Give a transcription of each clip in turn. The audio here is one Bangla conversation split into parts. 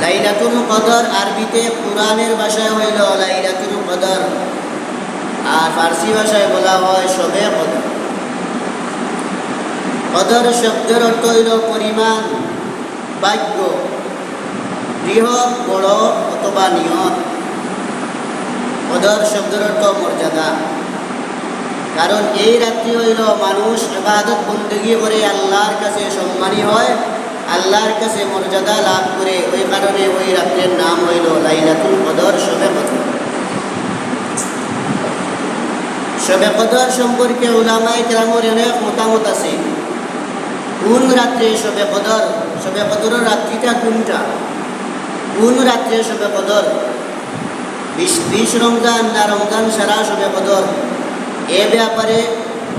লাইলাতুল কদর আরবিতে কোরআনের ভাষায় হইল লাইলাতুল কদর। আর ফার্সি ভাষায় বলা হয় শবে কদর। কদর শব্দের অর্থ হইল পরিমাণ, বাক্য বৃহৎ বড় অথবা নিয়ত। কদর শব্দের অর্থ মর্যাদা। কারণ এই রাত্রি হইল মানুষ ইবাদত বন্দগি করে আল্লাহর কাছে সম্মানী হয়। আল্লাহর কাছে মর্যাদা লাভ করে ওই কারণে ওই রাত্রের নাম হইল লাইলাতুল কদর শবে কদর। শবে কদর সম্পর্কে উলামাই কেরামর অনেক মতামত আছে। কোন রাত্রে শবে কদর? শবে কদরের রাত্রিটা কোনটা? কোন রাত্রে শবে কদর? বিশ বিশ রমজান না রমজান সারা শবে কদর? এ ব্যাপারে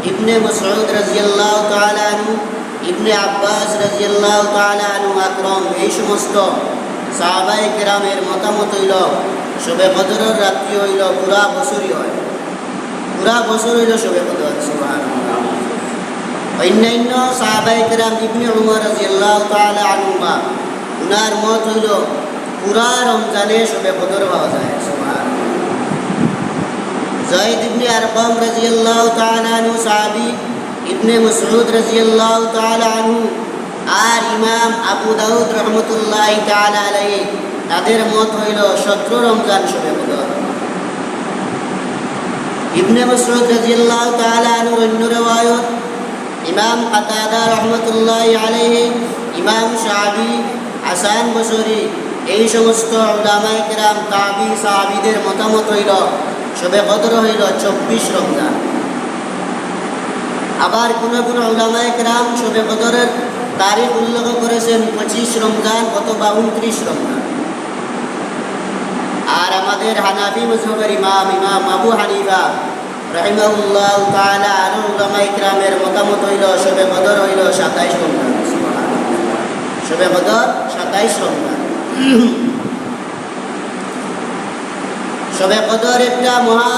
ইবনে মসউদ রাজিয়াল্লাহ তাআলা ইবনে আব্বাস রাজিয়াল্লাহ তাআলা আনহু আকরম, এই সমস্ত সাহাবায়ে কেরামের মতামত হইল, শবে কদরের রাত্রি হইল, পুরা বছরই হয়। পুরা বছর হইল শবে সুবহানাল্লাহ। অন্যান্য সাহাবায়ে কেরাম ইবনে উমর রাজিয়াল্লাহ তাআলা আনহুমা, উনার মত হইল, পুরা রমজানে শবে কদর পাওয়া যায়, সুবহানাল্লাহ। জাইদ ইবনে আরকাম রাদিয়াল্লাহু তাআলা আনহু সাহাবী ইবনে মাসউদ রাদিয়াল্লাহু তাআলা আনহু আর ইমাম আবু দাউদ রহমতুল্লাহি তাআলা আলাইহি, তাদের মত হইল 17 রমজান শবে কদর ইবনে মাসউদ রাদিয়াল্লাহু তাআলা আনহু অন্য riwayat ইমাম কাতাদা রহমতুল্লাহি আলাইহি, ইমাম শাবি হাসান বসরি, এই সমস্ত উলামায়ে কেরাম, তাবি, সাহাবীদের মতামত হইল, শবে কদর হইল চব্বিশ রমজান। আবার কোন কোন উলামায়ে কেরাম শবে কদরের তারিখ উল্লেখ করেছেন পঁচিশ রমজান অথবা উনত্রিশ রমজান। আর আমাদের হানাফি মজহবের ইমাম ইমাম আবু হানিফা রহিমাউল্লাহ তাআলা আর উলামায়ে কেরামের মতামত হইল, শবে কদর হইল সাতাইশ রমজান। শবে কদর সাতাইশ রমজান। শবে কদর একটা মহা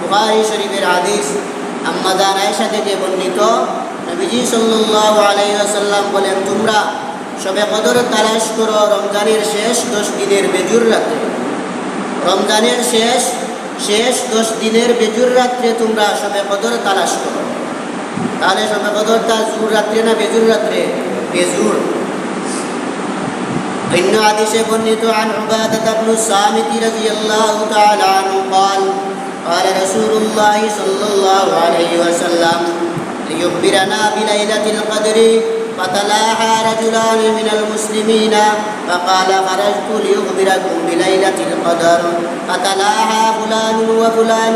বুখারী শরীফের হাদিস আম্মাদান আয়েশা থেকে বর্ণিত নবীজি সাল্লাল্লাহু আলাইহি ওয়াসাল্লাম বলেন তোমরা সবে কদর তালাশ করো রমজানের শেষ দশ দিনের বেজুর রাত্রে রমজানের শেষ শেষ দশ দিনের বেজুর রাত্রে তোমরা সবে কদর তালাশ করো তাহলে সবে কদরটা জুর রাত্রে না বেজুর রাত্রে বেজুর অন্য হাদিসে বর্ণিত عن عبادة بن الصامت رضي الله تعالى عنه قال قال رسول الله صلى الله عليه وسلم ليخبرنا بليلة القدر فتلاحى رجلان من المسلمين. فقال خرجت ليخبركم بليلة القدر فتلاحى فلان وفلان.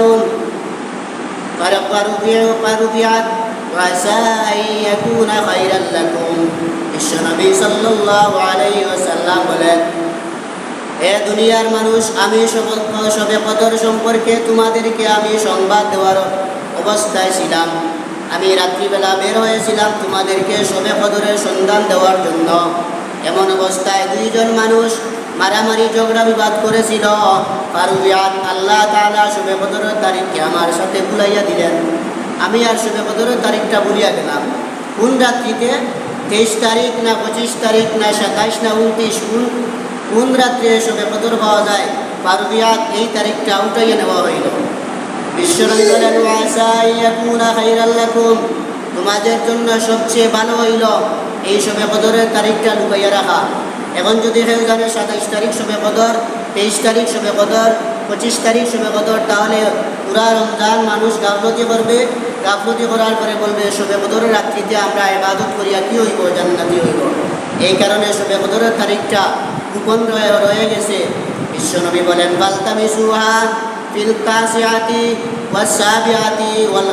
فرفعت وعسى أن يكون خيرا لكم. الشنبي صلى الله عليه وسلم قال হে দুনিয়ার মানুষ, আমি সবে কদর সম্পর্কে তোমাদেরকে আমি সংবাদ দেওয়ার অবস্থায় ছিলাম। আমি রাত্রিবেলা বের হয়েছিলাম তোমাদেরকে সবে কদরের সন্ধান দেওয়ার জন্য। এমন অবস্থায় দুইজন মানুষ মারামারি, ঝগড়া বিবাদ করেছিল। ফারুবিয়াত আল্লাহ তাআলা সবে কদরের তারিখকে আমার সাথে ভুলাইয়া দিলেন। আমি আর সবে কদরের তারিখটা ভুলিয়া গেলাম। কোন রাত্রিতে? তেইশ তারিখ না পঁচিশ তারিখ না সাতাইশ না উনত্রিশ কোন কোন রাত্রে সবে কদর পাওয়া যায় পারবিয়াত এই তারিখটা উঠাইয়া নেওয়া হইল। বিশ্বনবী বলেন ওয়াসা ইয়াকুনা খাইরাল লাকুম। তোমাদের জন্য সবচেয়ে ভালো হইল এই সবে কদরের তারিখটা লুকাইয়া রাখা। এখন যদি কেউ জানে সাতাইশ তারিখ সবে কদর তেইশ তারিখ সবে কদর পঁচিশ তারিখ সবে কদর তাহলে পুরা রমজান মানুষ গাফলতি করবে। গাফলতি করার পরে বলবে সবে কদরের রাত্রিতে আমরা ইবাদত করিয়া কি হইব? জান্নাতি হইব। এই কারণে সবে কদরের তারিখটা গোপন রয়ে গেছে। বিশ্বনবী বলেন বালতামি সুহা ফিল তাসিয়াতি ওয়াসাবিয়াতি ওয়াল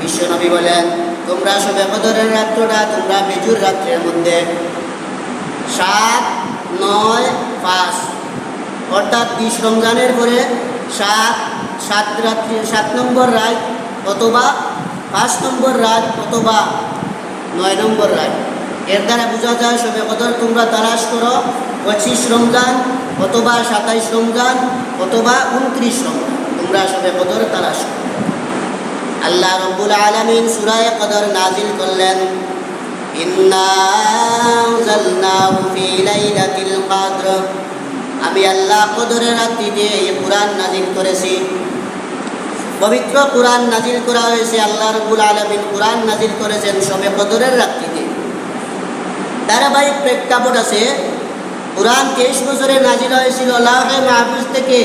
বিশ্বনবী বলেন, তোমরা সবে কদরের রাত্রটা, তোমরা বেজুর রাত্রের মধ্যে সাত, নয়, পাঁচ, অর্থাৎ বিশ রমজানের পরে সাত সাত রাত্রি, সাত নম্বর রাত অথবা পাঁচ নম্বর রাত অথবা নয় নম্বর রাত। এর দ্বারা বোঝা যায় সবে কদর তোমরা তালাশ করো, পঁচিশ রমজান, অথবা সাতাইশ রমজান, অথবা উনত্রিশ রমজান। তোমরা সবে কদর তালাশ করো। আল্লাহ রব্বুল আলমিন সুরায় কদর নাজিল করলেন আমি আল্লাহ কদরের রাত্রিতে এই কোরআন নাজিল করেছি। পবিত্র কোরআন নাজিল করা হয়েছে, আল্লাহ রব্বুল আলমিন কোরআন নাজিল করেছেন সবে কদরের রাত্রিতে ধারাবাহিক প্রেক্ষাপট আছে। কোরআন তেইশ বছরে নাজিল হয়েছিল লাহে মাহফুজ থেকে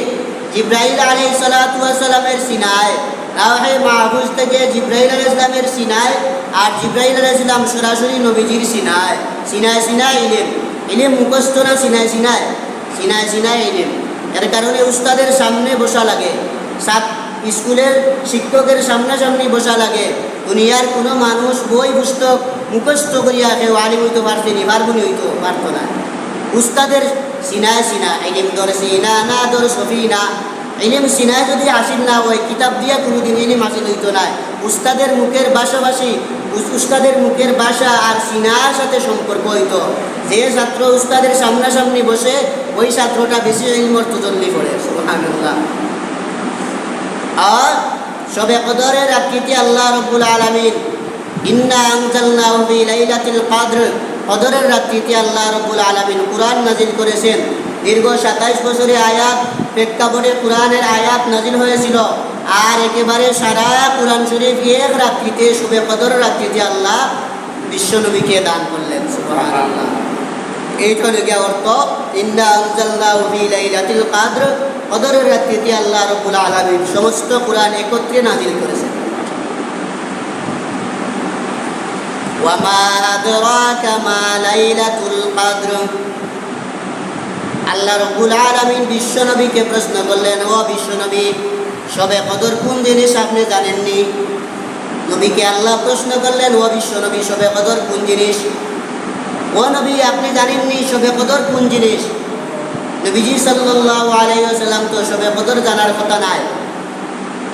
জিব্রাহিল আলী সালাতামের সিনায়। লাহে মাহফুজ থেকে জিব্রাহিল আলী ইসলামের সিনায় আর জিব্রাহিল আলী ইসলাম সরাসরি নবীজির সিনায়। সিনায় সিনায়, ইলেম। ইলেম মুখস্থ না সিনায় সিনায়? সিনায় সিনায়, ইলেম। এর কারণে উস্তাদের সামনে বসা লাগে। সাত স্কুলের শিক্ষকের সামনাসামনি বসা লাগে। দুনিয়ার কোনো মানুষ বই পুস্তক মুখস্থ করিয়া কেউ আলিম হইতে পারছে পারতেনি পারবনি হইতো পারত না। উস্তাদের সিনায় সিনা ইলিম দর সিনা, না দর সফিনা। ইলিম সিনায় যদি হাসিল না হয়, কিতাব দিয়া কোনোদিন ইলিম হাসিল হইত না। উস্তাদের মুখের ভাষাভাষী উস্তাদের মুখের বাসা আর সিনার সাথে সম্পর্ক হইত। যে ছাত্র উস্তাদের সামনাসামনি বসে, ওই ছাত্রটা বেশি ইলমর তুজল্লি সুবহানাল্লাহ। আর সবে কদরের আকৃতি আল্লাহ রব্বুল আলমিন। ইন্না আনজালনাহু লাইলাতিল কদর। কদরের রাত্রিতে আল্লাহ রব্বুল আলমিন কোরআন নাজিল করেছেন। দীর্ঘ সাতাইশ বছরে আয়াত, প্রেক্ষাপটে কোরআনের আয়াত নাজিল হয়েছিল। আর একেবারে সারা কোরআন শরীফ এক রাত্রিতে শুভে কদর রাত্রিতে আল্লাহ বিশ্বনবীকে দান করলেন এইটা লেগে অর্থ, ইন্না আনজালনাহু লাইলাতিল কদর। কদরের রাত্রিতে আল্লাহ রাব্বুল আলামিন সমস্ত কোরআন একত্রে নাজিল করেছেন। আল্লাহ রব্বুল আলামিন বিশ্বনবীকে প্রশ্ন করলেন, ও বিশ্বনবী, সবে কদর কোন জিনিস আপনি জানেননি? নবীকে আল্লাহ প্রশ্ন করলেন, ও বিশ্বনবী, সবে কদর কোন জিনিস? ও নবী, আপনি জানেননি সবে কদর কোন জিনিস? নবীজি সাল্লাল্লাহু আলাইহি তো সবে কদর জানার কথা নাই।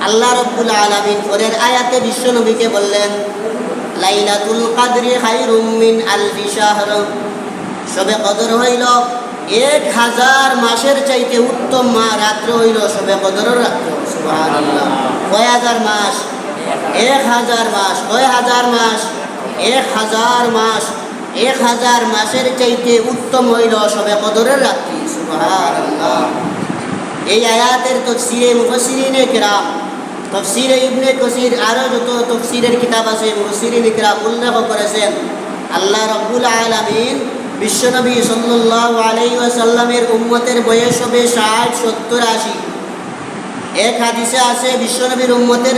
আল্লাহ রব্বুল আলামিন পরের আয়াতে বিশ্ব নবীকে বললেন, লাইলাতুল কাদরি খায়রুম মিন আলফি শাহর। সবে কদর হইল, এক হাজার মাসের চাইতে উত্তম মা রাত্র হইল সবে কদরের রাত্র। সুবহানাল্লাহ। কয় হাজার মাস? এক হাজার মাস। কয় হাজার মাস? এক হাজার মাস। এক হাজার মাসের চাইতে উত্তম হইল সবে কদরের রাত্রি। এই আয়াতের তফসিরে মুফসিরিনে কিরাম, তফসিরে ইবনে কসির আরও যত তফসিরের কিতাব আছে মুফসিরিন কিরাম উল্লেখ করেছেন। আল্লাহ রব্বুল আলামিন বিশ্বনবী সাল্লাল্লাহু আলাইহি ওয়াসাল্লামের উম্মতের বয়স হবে ষাট, সত্তর, আশি। এক হাদিসে আছে বিশ্বনবীর উম্মতের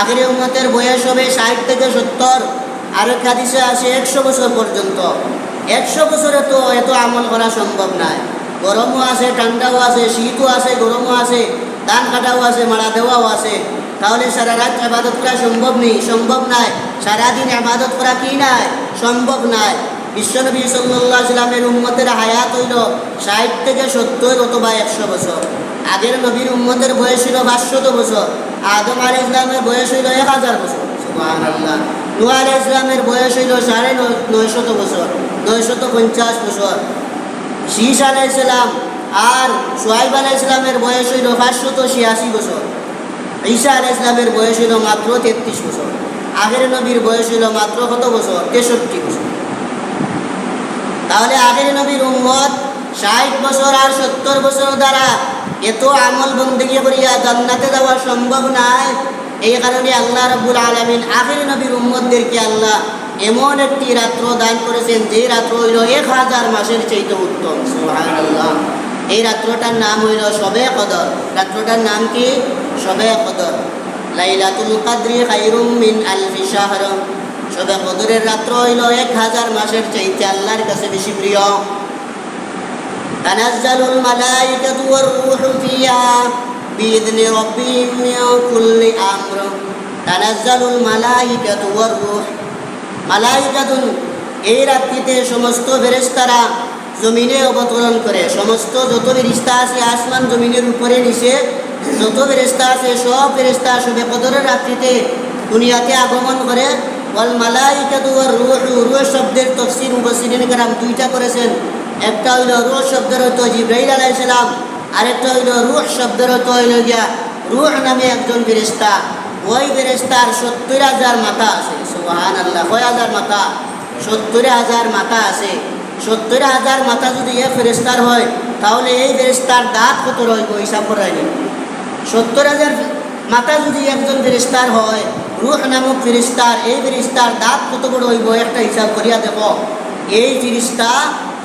আগের উম্মতের বয়স হবে ষাট থেকে সত্তর। আরেক হাদিসে আছে, একশো বছর পর্যন্ত। একশো বছরে তো এত আমল করা সম্ভব নয় গরমও আছে, ঠান্ডাও আছে, শীতও আছে, গরমও আছে, ধান কাটাও আছে মারা দেওয়াও আছে। তাহলে সারা রাত আবাদত করা সম্ভব নেই, সম্ভব নয় সারাদিন আবাদত করা কি নাই? সম্ভব নাই। বিশ্বনবী সাল্লাহ সাল্লামের উম্মতের হায়াত হইল ষাট থেকে সত্তর অথবা একশো বছর। আগের নবীর উম্মতের বয়স ছিল পাঁচশত বছর। আদম আল ইসলামের বয়স হইল এক হাজার বছর। সুবহানাল্লাহ। ইসলামের বয়স হইল সাড়ে নয়- নয়শত বছর, নয়শত পঞ্চাশ বছর। শীষ আলাহ ইসলাম আর সোহাইব আলাহ ইসলামের বয়স হইল পাঁচশত ছিয়াশি বছর। ঈসা আলাহ ইসলামের বয়স হইল মাত্র তেত্রিশ বছর। আগের নবীর বয়স হইল মাত্র কত বছর? তেষট্টি বছর। তাহলে আগের নবীর উম্মত ষাট বছর আর সত্তর বছর দ্বারা এত আমল বন্দিগি করিয়া জান্নাতে যাওয়া সম্ভব নয় এই কারণে আল্লাহ রব্বুল আলমিন আগের নবীর উম্মতদেরকে আল্লাহ এমন একটি রাত্র দান করেছেন যে রাত্র হইল এক হাজার মাসের চাইতে উত্তম সুবহানাল্লাহ এই রাত্রটার নাম হইল সবে কদর রাত্রটার নাম কি সবে কদর লাইলাতুল কাদরি খাইরুম মিন আলফি শাহর সবে কদরের রাত্র হইল এক হাজার মাসের চাইতে আল্লাহর কাছে বেশি প্রিয় تنزل الملائكة والروح فيها بإذن ربهم من كل أمر تنزل الملائكة والروح মালাইকাদুন এই রাত্রিতে সমস্ত ফেরেস্তারা জমিনে অবতরণ করে। সমস্ত যত ফেরিস্তা আছে আসমান জমিনের উপরে নিচে, যত ফেরেস্তা আছে সব ফেরেস্তা সবে কদরের রাত্রিতে দুনিয়াকে আগমন করে। ওয়াল মালাইকাতু আর রু রুহ শব্দের তফসির মুবসিরিন কারাম দুইটা করেছেন। একটা হইল রুহ শব্দের হইতো জিব্রাহিল আলাইসালাম আরেকটা হইল রুহ শব্দের হইতো হইল গিয়া রুহ নামে একজন ফেরিস্তা ওই ফেরেস্তার সত্তর হাজার মাথা আছে। সুবহানাল্লাহ। কয় হাজার মাথা? সত্তর হাজার মাথা আছে। সত্তর হাজার মাথা যদি এক ফেরেস্তার হয়, তাহলে এই ফেরেস্তার দাঁত কত রইব? হিসাব করাইনি সত্তর হাজার মাথা যদি একজন ফেরিস্তার হয়, রুহ নামক ফেরিস্তার এই ফেরিস্তার দাঁত কত বড় হইব? একটা হিসাব করিয়া দেখো। এই ফেরিস্তা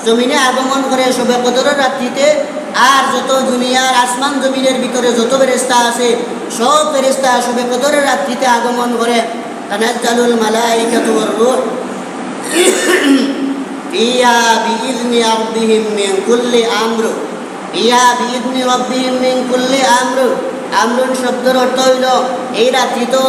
জমিনে আগমন করে সবে কদরের রাত্রিতে, আর যত দুনিয়ার আসমান জমিনের ভিতরে যত ফেরিস্তা আছে, সব ফেরিস্তা সবে কদরের রাত্রিতে আগমন করে। تنزل الملائكة والروح فيها بإذن ربهم من كل أمر. ইয়া بإذن ربهم من كل أمر. أمر شبد অর্থ হইল, এই রাত্রি তো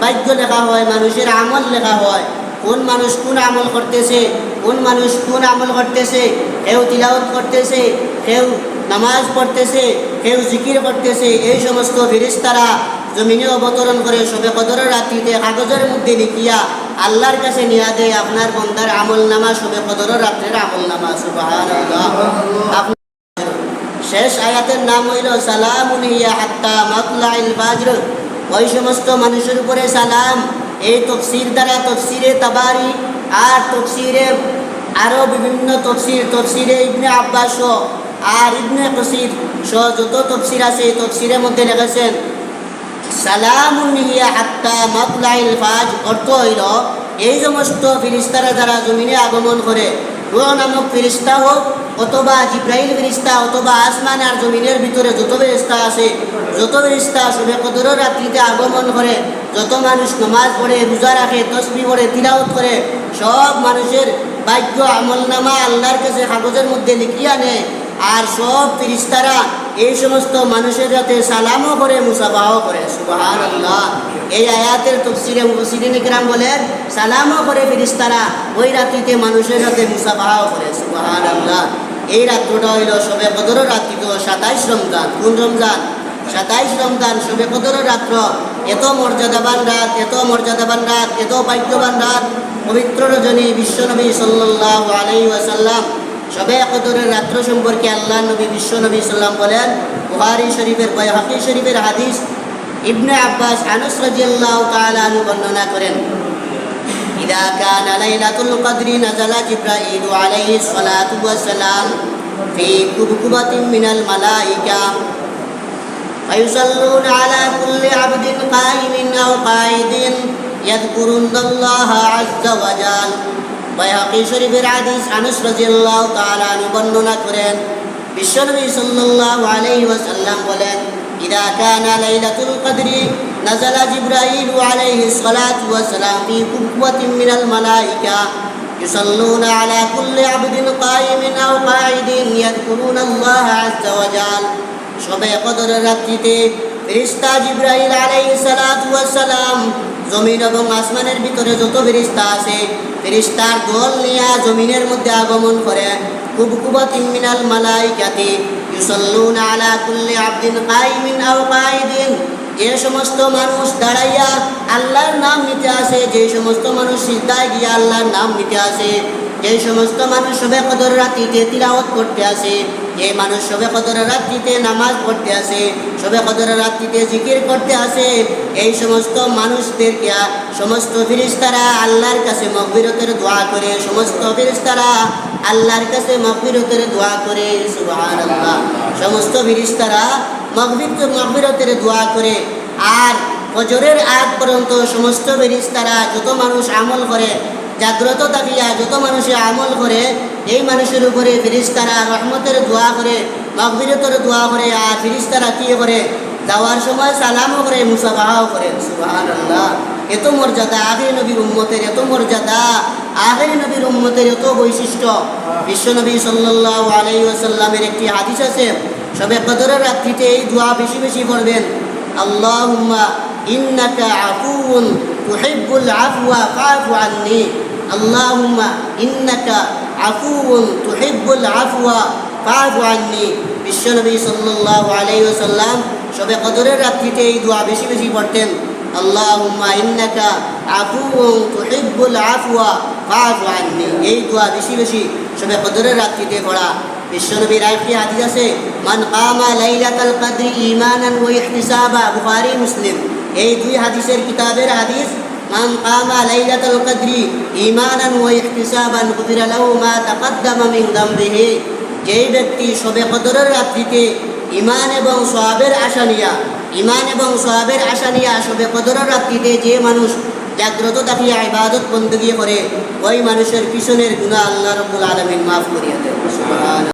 বাক্য লেখা হয়, মানুষের আমল লেখা হয়। কোন মানুষ কোন আমল করতেছে, কোন মানুষ কোন আমল করতেছে, কেউ তিলাওত করতেছে, কেউ নামাজ পড়তেছে, কেউ জিকির করতেছে, এই সমস্ত ফিরিস্তারা জমিনে অবতরণ করে সবে কদরের রাত্রিতে কাগজের মধ্যে লিখিয়া আল্লাহর কাছে নিয়া দেয়, আপনার বন্দার আমল নামা সবে কদরের রাত্রের আমল নামা আপনার শেষ আয়াতের নাম হইল মাতলাইল ফাজর ওই সমস্ত মানুষের উপরে সালাম। এই তফসির দ্বারা তফসিরে তাবারি আর তফসিরে আরও বিভিন্ন তফসির, তফসিরে ইবনে আব্বাস আর ইবনে কসির সহ যত তফসির আছে এই তফসিরের মধ্যে লিখেছেন সালামুন হিয়া হাত্তা মাতলাইল ফাজ, অর্থ হইল, এই সমস্ত ফিরিস্তারা যারা জমিনে আগমন করে রুহ নামক ফিরিস্তা হোক, অথবা জিব্রাইল ফিরিস্তা, অথবা আসমান আর জমিনের ভিতরে যত ফেরিস্তা আছে, যত ফেরিস্তা সবে কদর রাত্রিতে আগমন করে, যত মানুষ নমাজ পড়ে, রোজা রাখে, তসবি পড়ে তিলাওত করে, সব মানুষের বাক্য আমলনামা আল্লাহর কাছে কাগজের মধ্যে লিখিয়া নেয়, আর সব ফিরিস্তারা এই সমস্ত মানুষের যাতে সালামও করে, মুসাফাও করে। সুবাহান আল্লাহ এই আয়াতের তফসিরে মুসিদিন ইকরাম বলেন, সালামও করে ফিরিস্তারা ওই রাত্রিতে মানুষের সাথে মুসাফাও করে সুবাহান আল্লাহ এই রাত্রটা হইল সবে কদর রাত্রি তো সাতাইশ রমজান। কোন রমজান? সাতাইশ রমজান সবে কদর রাত্র। এত মর্যাদাবান রাত এত মর্যাদাবান রাত এত ভাগ্যবান রাত। পবিত্র রজনী বিশ্বনবী সাল্লাল্লাহু আলাইহি ওয়াসাল্লাম সবে কদরের রাত্র সম্পর্কে আল্লাহ নবী বিশ্ব নবী সাল্লাম বলেন বুহারি শরীফের হাকি শরীফের হাদিস ইবনে আব্বাস আনস রাজিয়াল্লাহু তাআলা আনহু বর্ণনা করেন إذا كان ليلة القدر نزل جبرائيل عليه الصلاة والسلام في كبكبة من الملائكة فيصلون على كل عبد قائم أو قاعد يذكرون الله عز وجل বাইহাকি শরীফের হাদিস আনস রাদিয়াল্লাহু তাআলা আনহু বর্ণনা করেন বিশ্বনবী সাল্লাল্লাহু আলাইহি ওয়াসাল্লাম বলেন ইদা কানা লাইলাতুল কদরি নাযালা জিবরাইল আলাইহি সালাতু ওয়াসালাম ফি কুবওয়াতিন মিনাল মালাইকা يصلون على كل عبد قائم أو قاعد يذكرون الله عز وجل সবে কদরের রাত্রিতে ফেরেশতা জিবরাইল আলাইহিস সালাতু ওয়াস সালাম জমিন এবং আসমানের ভিতরে যত ফেরিস্তা আছে, ফেরিস্তার দল নিয়ে জমিনের মধ্যে আগমন করে। কুবকুবাতিন মিনাল মালাইকাতি ইউসাল্লুনা আলা কুল্লি আবদিন কাইমিন আও কাইদিন। যে সমস্ত মানুষ দাঁড়াইয়া আল্লাহর নাম নিতে আসে, যে সমস্ত মানুষ সিদ্ধায় গিয়া আল্লাহর নাম নিতে আসে, যে সমস্ত মানুষ সবে কদর রাত্রিতে তিলাওয়াত করতে আসে। যে মানুষ সবে কদর রাত্রিতে নামাজ পড়তে আসে, সবে কদর রাত্রিতে জিকির করতে আসে। এই সমস্ত মানুষদেরকে, সমস্ত ফিরিস্তারা আল্লাহর কাছে মকবিরতের দোয়া করে, সমস্ত ফিরিস্তারা আল্লাহর কাছে মকবিরতের দোয়া করে সমস্ত ফিরিস্তারা মকবির মকবিরতের দোয়া করে। আর ফজরের আগ পর্যন্ত সমস্ত ফেরিস্তারা যত মানুষ আমল করে জাগ্রত থাকিয়া যত মানুষে আমল করে, এই মানুষের উপরে ফিরিস্তারা রহমতের দোয়া করে মকবিরতের দোয়া করে, আর ফিরিস্তারা কি করে? যাওয়ার সময় সালামও করে, মুসাফাহাও করে। এত মর্যাদা আখের নবীর উম্মতের, এত মর্যাদা আখের নবীর উম্মতের, এত বৈশিষ্ট্য। বিশ্বনবী সাল্লাল্লাহু আলাইহি ওয়াসাল্লামের একটি হাদিস আছে, সবে কদরের রাত্রিতে এই দোয়া বেশি বেশি করবেন আল্লাহুম্মা ইন্নাকা আফুউন তুহিব্বুল আফওয়া ফাফু আন্নি। আল্লাহুম্মা ইন্নাকা আফুউন তুহিব্বুল আফওয়া। ফাআফু আন্নি। বিশ্বনবী সাল্লাল্লাহু আলাইহি ওয়াসাল্লাম সবে কদরের রাত্রিতে এই দোয়া বেশি বেশি পড়তেন। আল্লাহুম্মা ইন্নাকা আফুউন তুহিব্বুল আফওয়া। ফাআফু আন্নি। এই দোয়া বেশি বেশি সবে কদরের রাত্রিতে পড়া। বিশ্বনবীর আরেকটি হাদিস আছে, মান কামা লাইলাতাল কদরি ঈমানান ওয়া ইহতিসাবা। বুখারী, মুসলিম। এই দুই হাদিসের কিতাবের হাদিস মান কামা লাইলাতাল কদরি ঈমানান ওয়া ইহতিসাবান গুফিরা লাহু মা তাকদ্দামা মিন যামবিহি যেই ব্যক্তি সবে কদরের রাত্রিতে ইমান এবং সোয়াবের আশা নিয়া ইমান এবং সোয়াবের আশা নিয়া সবে কদরের রাত্রিতে যে মানুষ জাগ্রত থাকিয়া ইবাদত বন্দগি করে, ওই মানুষের পিছনের গুনাহ আল্লাহ রব্বুল আলামিন মাফ করিয়া সুবহান